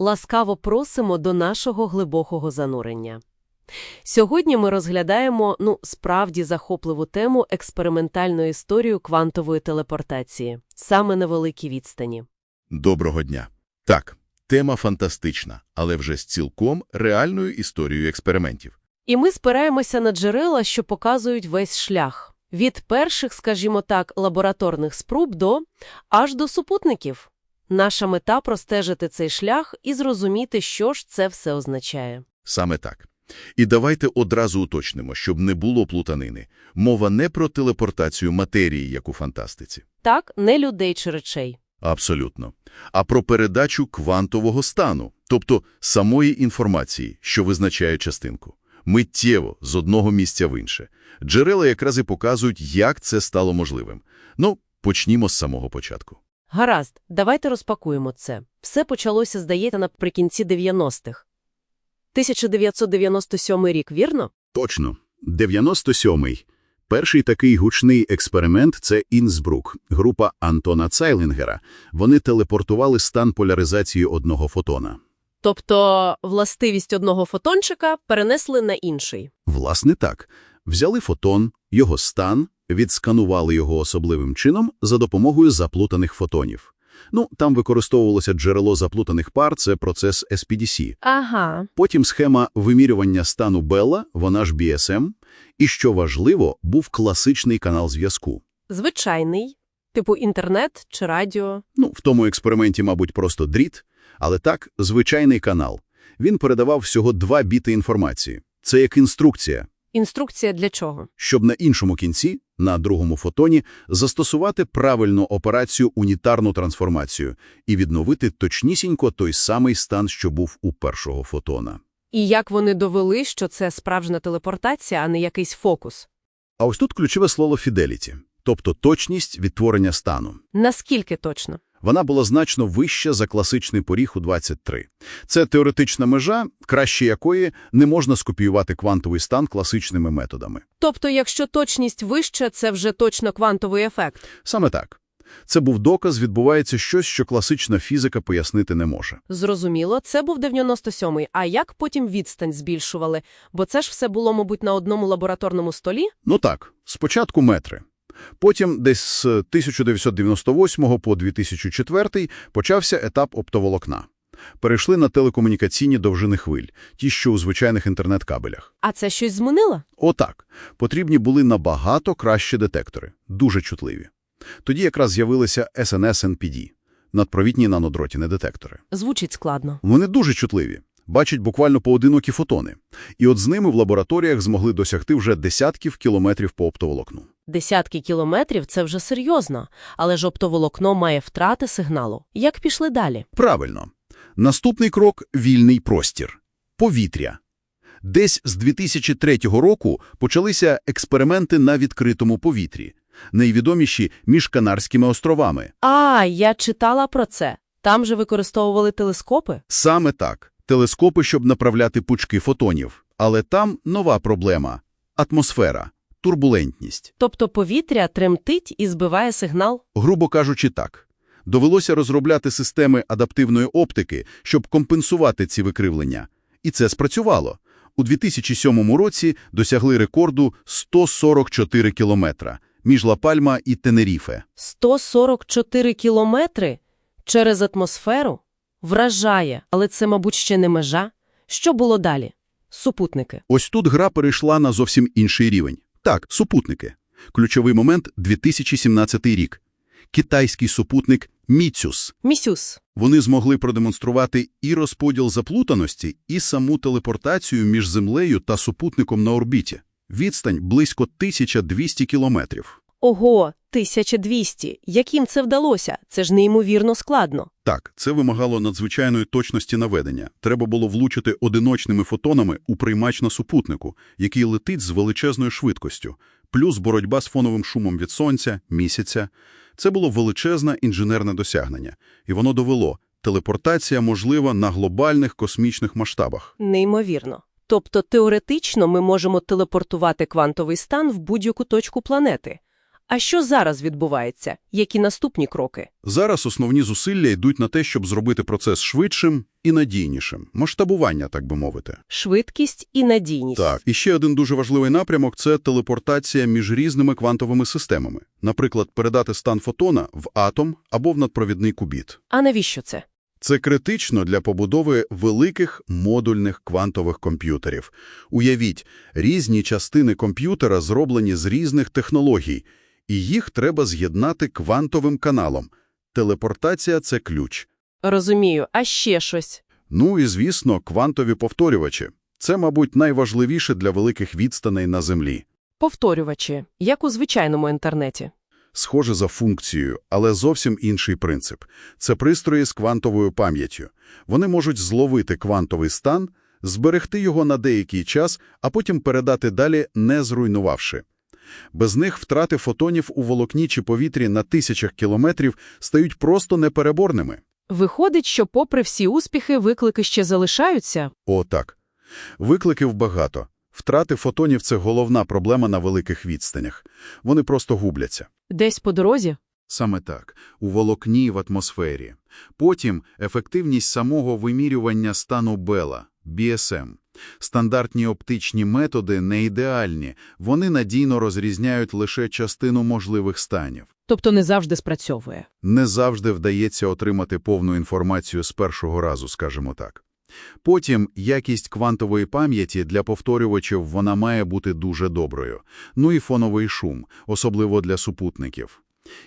Ласкаво просимо до нашого глибокого занурення. Сьогодні ми розглядаємо, ну, справді захопливу тему експериментальну історію квантової телепортації, саме на великій відстані. Доброго дня. Так, тема фантастична, але вже з цілком реальною історією експериментів. І ми спираємося на джерела, що показують весь шлях. Від перших, скажімо так, лабораторних спроб до аж до супутників. Наша мета – простежити цей шлях і зрозуміти, що ж це все означає. Саме так. І давайте одразу уточнимо, щоб не було плутанини. Мова не про телепортацію матерії, як у фантастиці. Так, не людей чи речей. Абсолютно. А про передачу квантового стану, тобто самої інформації, що визначає частинку. Миттєво, з одного місця в інше. Джерела якраз і показують, як це стало можливим. Ну, почнімо з самого початку. Гаразд, давайте розпакуємо це. Все почалося, здається, наприкінці 90-х. 1997 рік, вірно? Точно. 97-й. Перший такий гучний експеримент – це Інсбрук, група Антона Цайлінгера. Вони телепортували стан поляризації одного фотона. Тобто властивість одного фотончика перенесли на інший. Власне так. Взяли фотон, його стан, відсканували його особливим чином за допомогою заплутаних фотонів. Ну, там використовувалося джерело заплутаних пар – це процес SPDC. Ага. Потім схема вимірювання стану Белла, вона ж BSM. І, що важливо, був класичний канал зв'язку. Звичайний, типу інтернет чи радіо. Ну, в тому експерименті, мабуть, просто дріт, але так, звичайний канал. Він передавав всього два біти інформації. Це як інструкція, Інструкція для чого? щоб на іншому кінці, на другому фотоні, застосувати правильну операцію унітарну трансформацію і відновити точнісінько той самий стан, що був у першого фотона. І як вони довели, що це справжня телепортація, а не якийсь фокус? А ось тут ключове слово «fidelity», тобто точність відтворення стану. Наскільки точно? Вона була значно вища за класичний поріг у 23. Це теоретична межа, краще якої не можна скопіювати квантовий стан класичними методами. Тобто, якщо точність вища, це вже точно квантовий ефект. Саме так. Це був доказ, відбувається щось, що класична фізика пояснити не може. Зрозуміло, це був 97-й. А як потім відстань збільшували? Бо це ж все було, мабуть, на одному лабораторному столі? Ну так, спочатку метри. Потім десь з 1998 по 2004 почався етап оптоволокна. Перейшли на телекомунікаційні довжини хвиль, ті, що у звичайних інтернет-кабелях. А це щось змінило? Отак. Потрібні були набагато кращі детектори, дуже чутливі. Тоді якраз з'явилися SNS-NPD – надпровідні нанодроті детектори. Звучить складно. Вони дуже чутливі, бачать буквально поодинокі фотони. І от з ними в лабораторіях змогли досягти вже десятків кілометрів по оптоволокну. Десятки кілометрів – це вже серйозно. Але ж оптоволокно має втрати сигналу. Як пішли далі? Правильно. Наступний крок – вільний простір. Повітря. Десь з 2003 року почалися експерименти на відкритому повітрі, найвідоміші між Канарськими островами. А, я читала про це. Там же використовували телескопи? Саме так. Телескопи, щоб направляти пучки фотонів. Але там нова проблема – атмосфера, турбулентність. Тобто повітря тремтить і збиває сигнал? Грубо кажучи так. Довелося розробляти системи адаптивної оптики, щоб компенсувати ці викривлення. І це спрацювало. У 2007 році досягли рекорду 144 кілометра між Ла-Пальма і Тенеріфе. 144 кілометри? Через атмосферу? Вражає. Але це, мабуть, ще не межа. Що було далі? Супутники. Ось тут гра перейшла на зовсім інший рівень. Так, супутники. Ключовий момент – 2017 рік. Китайський супутник Міцюс. Місюс. Вони змогли продемонструвати і розподіл заплутаності, і саму телепортацію між Землею та супутником на орбіті. Відстань близько 1200 кілометрів. Ого, 1200. Яким це вдалося? Це ж неймовірно складно. Так, це вимагало надзвичайної точності наведення. Треба було влучити одиночними фотонами у приймач на супутнику, який летить з величезною швидкістю, плюс боротьба з фоновим шумом від сонця, місяця. Це було величезне інженерне досягнення, і воно довело – телепортація можлива на глобальних космічних масштабах. Неймовірно. Тобто теоретично ми можемо телепортувати квантовий стан в будь-яку точку планети. А що зараз відбувається? Які наступні кроки? Зараз основні зусилля йдуть на те, щоб зробити процес швидшим і надійнішим. Масштабування, так би мовити. Швидкість і надійність. Так, і ще один дуже важливий напрямок – це телепортація між різними квантовими системами. Наприклад, передати стан фотона в атом або в надпровідний кубіт. А навіщо це? Це критично для побудови великих модульних квантових комп'ютерів. Уявіть, різні частини комп'ютера зроблені з різних технологій, і їх треба з'єднати квантовим каналом. Телепортація – це ключ. Розумію, а ще щось. Ну і, звісно, квантові повторювачі. Це, мабуть, найважливіше для великих відстаней на Землі. Повторювачі, як у звичайному інтернеті. Схоже за функцією, але зовсім інший принцип. Це пристрої з квантовою пам'яттю. Вони можуть зловити квантовий стан, зберегти його на деякий час, а потім передати далі, не зруйнувавши. Без них втрати фотонів у волокні чи повітрі на тисячах кілометрів стають просто непереборними. Виходить, що попри всі успіхи, виклики ще залишаються? О, так. Викликів багато. Втрати фотонів – це головна проблема на великих відстанях. Вони просто губляться. Десь по дорозі? Саме так, у волокні в атмосфері. Потім ефективність самого вимірювання стану Бела, BSM. Стандартні оптичні методи не ідеальні, вони надійно розрізняють лише частину можливих станів. Тобто не завжди спрацьовує. Не завжди вдається отримати повну інформацію з першого разу, скажімо так. Потім якість квантової пам'яті для повторювачів вона має бути дуже доброю. Ну і фоновий шум, особливо для супутників.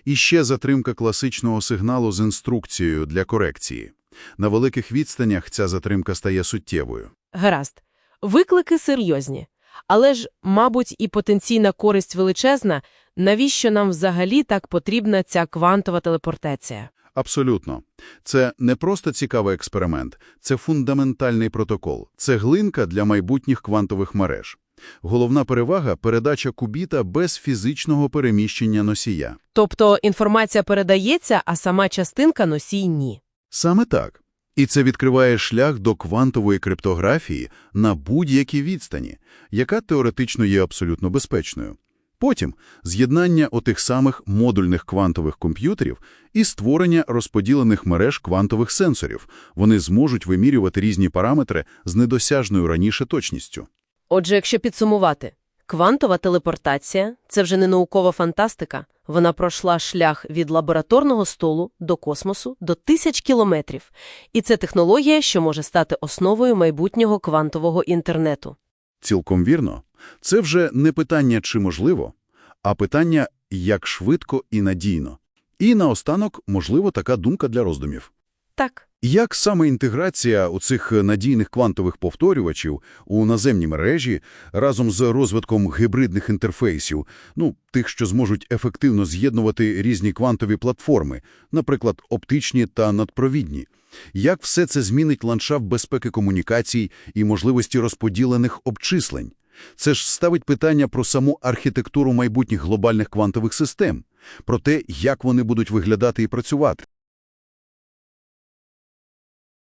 І ще затримка класичного сигналу з інструкцією для корекції. На великих відстанях ця затримка стає суттєвою. Гаразд. Виклики серйозні. Але ж, мабуть, і потенційна користь величезна. Навіщо нам взагалі так потрібна ця квантова телепортація? Абсолютно. Це не просто цікавий експеримент, це фундаментальний протокол, це глинка для майбутніх квантових мереж. Головна перевага – передача кубіта без фізичного переміщення носія. Тобто інформація передається, а сама частинка носій ні. Саме так. І це відкриває шлях до квантової криптографії на будь-якій відстані, яка теоретично є абсолютно безпечною. Потім з'єднання отих самих модульних квантових комп'ютерів і створення розподілених мереж квантових сенсорів. Вони зможуть вимірювати різні параметри з недосяжною раніше точністю. Отже, якщо підсумувати, квантова телепортація – це вже не наукова фантастика. Вона пройшла шлях від лабораторного столу до космосу до тисяч кілометрів. І це технологія, що може стати основою майбутнього квантового інтернету. Цілком вірно. Це вже не питання, чи можливо, а питання, як швидко і надійно. І наостанок, можливо, така думка для роздумів. Так. Як саме інтеграція у цих надійних квантових повторювачів у наземні мережі разом з розвитком гібридних інтерфейсів, ну, тих, що зможуть ефективно з'єднувати різні квантові платформи, наприклад, оптичні та надпровідні, як все це змінить ландшафт безпеки комунікацій і можливості розподілених обчислень? Це ж ставить питання про саму архітектуру майбутніх глобальних квантових систем, про те, як вони будуть виглядати і працювати.